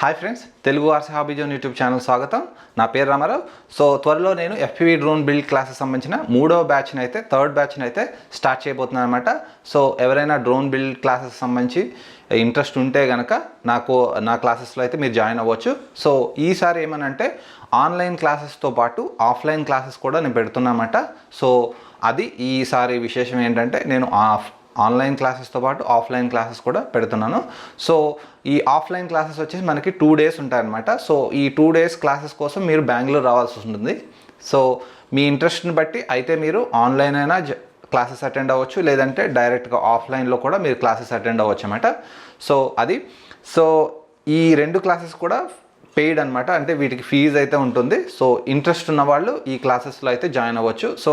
Hi friends Telugu RC hobby zone YouTube channel స్వాగతం. నా పేరు రామారావు. సో త్వరలో నేను ఎఫ్పివి డ్రోన్ బిల్డ్ క్లాసెస్ సంబంధించిన మూడవ బ్యాచ్ని అయితే థర్డ్ బ్యాచ్ని అయితే స్టార్ట్ చేయబోతున్నాను అనమాట సో ఎవరైనా డ్రోన్ బిల్డ్ క్లాసెస్ సంబంధించి ఇంట్రెస్ట్ ఉంటే కనుక నాకు నా క్లాసెస్లో అయితే మీరు జాయిన్ అవ్వచ్చు. సో ఈసారి ఏమనంటే ఆన్లైన్ క్లాసెస్తో పాటు ఆఫ్లైన్ క్లాసెస్ కూడా నేను పెడుతున్నానమాట సో అది ఈసారి విశేషం ఏంటంటే నేను ఆఫ్ ఆన్లైన్ క్లాసెస్తో పాటు ఆఫ్లైన్ క్లాసెస్ కూడా పెడుతున్నాను. సో ఈ ఆఫ్లైన్ క్లాసెస్ వచ్చేసి మనకి టూ డేస్ ఉంటాయన్నమాట. సో ఈ టూ డేస్ క్లాసెస్ కోసం మీరు బెంగళూరు రావాల్సి ఉంటుంది సో మీ ఇంట్రెస్ట్ని బట్టి అయితే మీరు ఆన్లైన్ అయినా జ- క్లాసెస్ అటెండ్ అవ్వచ్చు. లేదంటే డైరెక్ట్గా ఆఫ్లైన్లో కూడా మీరు క్లాసెస్ అటెండ్ అవ్వచ్చు అనమాట సో అది. సో ఈ రెండు క్లాసెస్ కూడా పెయిడ్ అనమాట అంటే వీటికి ఫీజు అయితే ఉంటుంది. సో ఇంట్రెస్ట్ ఉన్న వాళ్ళు ఈ క్లాసెస్లో అయితే జాయిన్ అవ్వచ్చు. సో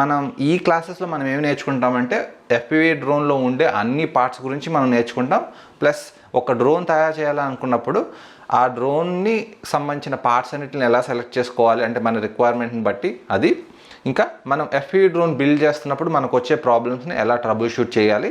మనం ఈ క్లాసెస్లో మనం ఏమి నేర్చుకుంటామంటే ఎఫ్పివి డ్రోన్లో ఉండే అన్ని పార్ట్స్ గురించి మనం నేర్చుకుంటాం. ప్లస్ ఒక డ్రోన్ తయారు చేయాలనుకున్నప్పుడు ఆ డ్రోన్ని సంబంధించిన పార్ట్స్ అన్నిటిని ఎలా సెలెక్ట్ చేసుకోవాలి? అంటే మన రిక్వైర్మెంట్ని బట్టి అది. ఇంకా మనం ఎఫ్ఈ డ్రోన్ బిల్డ్ చేస్తున్నప్పుడు మనకు వచ్చే ప్రాబ్లమ్స్ని ఎలా ట్రబుల్ షూట్ చేయాలి?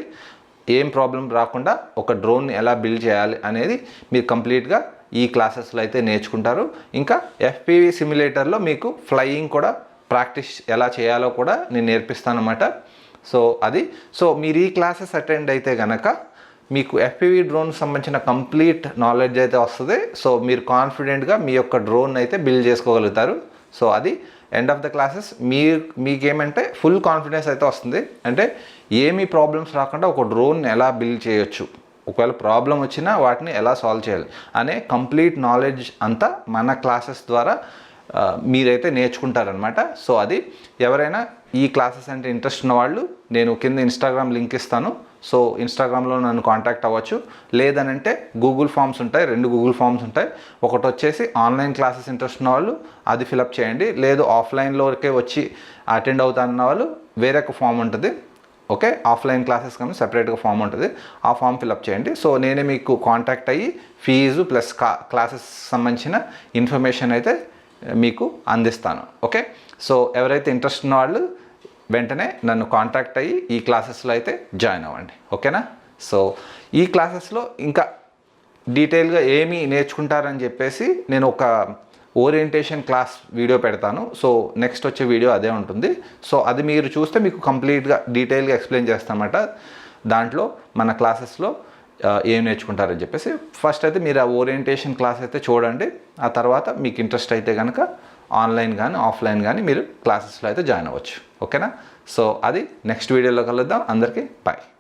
ఏం ప్రాబ్లం రాకుండా ఒక డ్రోన్ని ఎలా బిల్డ్ చేయాలి అనేది మీరు కంప్లీట్గా ఈ క్లాసెస్లో అయితే నేర్చుకుంటారు. ఇంకా ఎఫ్పివి సిమ్యులేటర్లో మీకు ఫ్లయింగ్ కూడా ప్రాక్టీస్ ఎలా చేయాలో కూడా నేను నేర్పిస్తాను అనమాట సో అది. సో మీరు ఈ క్లాసెస్ అటెండ్ అయితే కనుక మీకు ఎఫ్పివి డ్రోన్ సంబంధించిన కంప్లీట్ నాలెడ్జ్ అయితే వస్తుంది. సో మీరు కాన్ఫిడెంట్గా మీ యొక్క డ్రోన్ అయితే బిల్డ్ చేసుకోగలుగుతారు. సో అది. ఎండ్ ఆఫ్ ద క్లాసెస్ మీ మీకేమంటే ఫుల్ కాన్ఫిడెన్స్ అయితే వస్తుంది. అంటే ఏమీ ప్రాబ్లమ్స్ రాకుండా ఒక డ్రోన్ ఎలా బిల్డ్ చేయొచ్చు? ఒకవేళ ప్రాబ్లం వచ్చినా వాటిని ఎలా సాల్వ్ చేయాలి అనే కంప్లీట్ నాలెడ్జ్ అంతా మన క్లాసెస్ ద్వారా మీరైతే నేర్చుకుంటారనమాట సో అది ఎవరైనా ఈ క్లాసెస్ అంటే ఇంట్రెస్ట్ ఉన్న వాళ్ళు నేను కింద ఇన్స్టాగ్రామ్ లింక్ ఇస్తాను. సో ఇన్స్టాగ్రామ్లో నన్ను కాంటాక్ట్ అవ్వచ్చు. లేదనంటే గూగుల్ ఫామ్స్ ఉంటాయి రెండు గూగుల్ ఫామ్స్ ఉంటాయి. ఒకటి వచ్చేసి ఆన్లైన్ క్లాసెస్ ఇంట్రెస్ట్ ఉన్న వాళ్ళు అది ఫిలప్ చేయండి. లేదు ఆఫ్లైన్లోకే వచ్చి అటెండ్ అవుతానన్న వాళ్ళు వేరొక ఫామ్ ఉంటుంది. ఓకే? ఆఫ్లైన్ క్లాసెస్ కానీ సెపరేట్గా ఫామ్ ఉంటుంది. ఆ ఫామ్ ఫిలప్ చేయండి. సో నేనే మీకు కాంటాక్ట్ అయ్యి ఫీజు ప్లస్ కా క్లాసెస్ సంబంధించిన ఇన్ఫర్మేషన్ అయితే మీకు అందిస్తాను. ఓకే? సో ఎవరైతే ఇంట్రెస్ట్ ఉన్న వాళ్ళు వెంటనే నన్ను కాంటాక్ట్ అయ్యి ఈ క్లాసెస్లో అయితే జాయిన్ అవ్వండి. ఓకేనా? సో ఈ క్లాసెస్లో ఇంకా డీటెయిల్గా ఏమి నేర్చుకుంటారని చెప్పేసి నేను ఒక ఓరియంటేషన్ క్లాస్ వీడియో పెడతాను. సో నెక్స్ట్ వచ్చే వీడియో అదే ఉంటుంది. సో అది మీరు చూస్తే మీకు కంప్లీట్గా డీటెయిల్గా ఎక్స్ప్లెయిన్ చేస్తామన్నమాట దాంట్లో మన క్లాసెస్లో uh, ఏం నేర్చుకుంటారని చెప్పేసి. ఫస్ట్ అయితే మీరు ఆ ఓరియంటేషన్ క్లాస్ అయితే చూడండి. ఆ తర్వాత మీకు ఇంట్రెస్ట్ అయితే కనుక ఆన్లైన్ కానీ ఆఫ్లైన్ కానీ మీరు క్లాసెస్లో అయితే జాయిన్ అవ్వచ్చు. ఓకేనా సో అది నెక్స్ట్ వీడియోలో కలుద్దాం. అందరికీ బాయ్